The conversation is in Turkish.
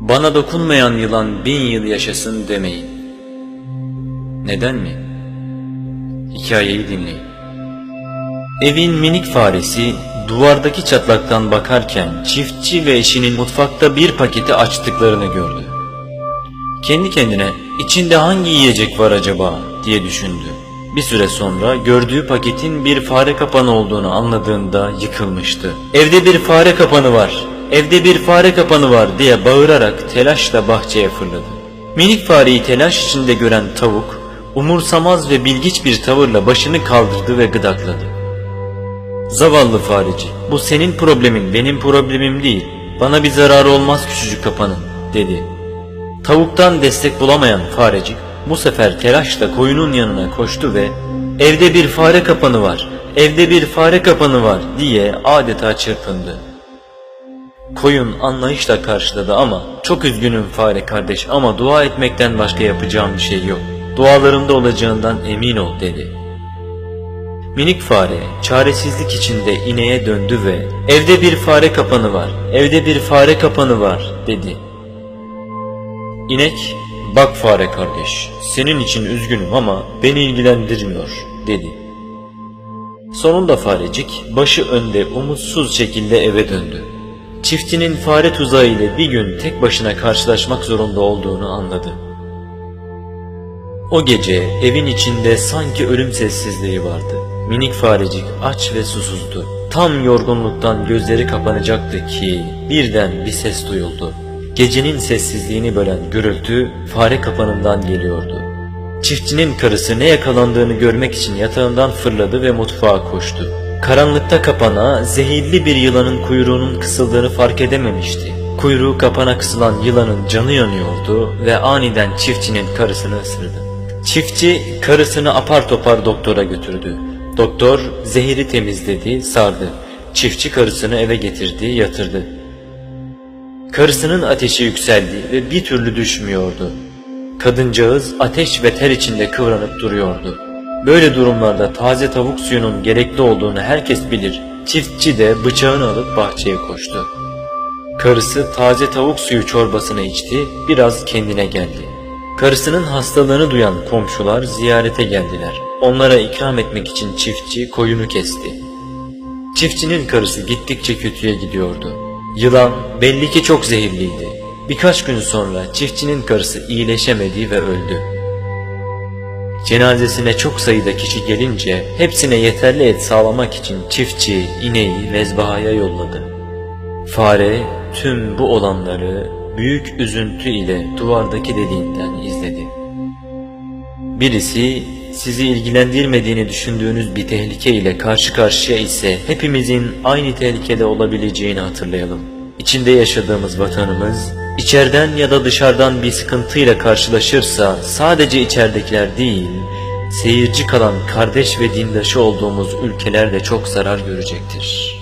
Bana dokunmayan yılan bin yıl yaşasın demeyin. Neden mi? Hikayeyi dinleyin. Evin minik faresi duvardaki çatlaktan bakarken çiftçi ve eşinin mutfakta bir paketi açtıklarını gördü. Kendi kendine içinde hangi yiyecek var acaba diye düşündü. Bir süre sonra gördüğü paketin bir fare kapanı olduğunu anladığında yıkılmıştı. Evde bir fare kapanı var, evde bir fare kapanı var diye bağırarak telaşla bahçeye fırladı. Minik fareyi telaş içinde gören tavuk umursamaz ve bilgiç bir tavırla başını kaldırdı ve gıdakladı. Zavallı fareci, bu senin problemin benim problemim değil. Bana bir zararı olmaz küçücük kapanın, dedi. Tavuktan destek bulamayan farecik bu sefer telaşla koyunun yanına koştu ve evde bir fare kapanı var, evde bir fare kapanı var diye adeta çırpındı. Koyun anlayışla karşıladı ama çok üzgünüm fare kardeş ama dua etmekten başka yapacağım bir şey yok. Dualarımda olacağından emin ol dedi. Minik fare çaresizlik içinde ineğe döndü ve evde bir fare kapanı var, evde bir fare kapanı var dedi. İnek, bak fare kardeş, senin için üzgünüm ama beni ilgilendirmiyor, dedi. Sonunda farecik başı önde umutsuz şekilde eve döndü. Çiftçinin fare tuzağı ile bir gün tek başına karşılaşmak zorunda olduğunu anladı. O gece evin içinde sanki ölüm sessizliği vardı. Minik farecik aç ve susuzdu. Tam yorgunluktan gözleri kapanacaktı ki birden bir ses duyuldu. Gecenin sessizliğini bölen gürültü fare kapanından geliyordu. Çiftçinin karısı ne yakalandığını görmek için yatağından fırladı ve mutfağa koştu. Karanlıkta kapana zehirli bir yılanın kuyruğunun kısıldığını fark edememişti. Kuyruğu kapana kısılan yılanın canı yanıyordu ve aniden çiftçinin karısını ısırdı. Çiftçi karısını apar topar doktora götürdü. Doktor zehiri temizledi, sardı. Çiftçi karısını eve getirdi, yatırdı. Karısının ateşi yükseldi ve bir türlü düşmüyordu. Kadıncağız ateş ve ter içinde kıvranıp duruyordu. Böyle durumlarda taze tavuk suyunun gerekli olduğunu herkes bilir. Çiftçi de bıçağını alıp bahçeye koştu. Karısı taze tavuk suyu çorbasını içti, biraz kendine geldi. Karısının hastalığını duyan komşular ziyarete geldiler. Onlara ikram etmek için çiftçi koyunu kesti. Çiftçinin karısı gittikçe kötüye gidiyordu. Yılan belli ki çok zehirliydi. Birkaç gün sonra çiftçinin karısı iyileşemedi ve öldü. Cenazesine çok sayıda kişi gelince hepsine yeterli et sağlamak için çiftçi ineği mezbahaya yolladı. Fare tüm bu olanları büyük üzüntü ile duvardaki deliğinden izledi. Birisi sizi ilgilendirmediğini düşündüğünüz bir tehlike ile karşı karşıya ise hepimizin aynı tehlikede olabileceğini hatırlayalım. İçinde yaşadığımız vatanımız içeriden ya da dışarıdan bir sıkıntıyla karşılaşırsa sadece içeridekiler değil, seyirci kalan kardeş ve dindaşı olduğumuz ülkeler de çok zarar görecektir.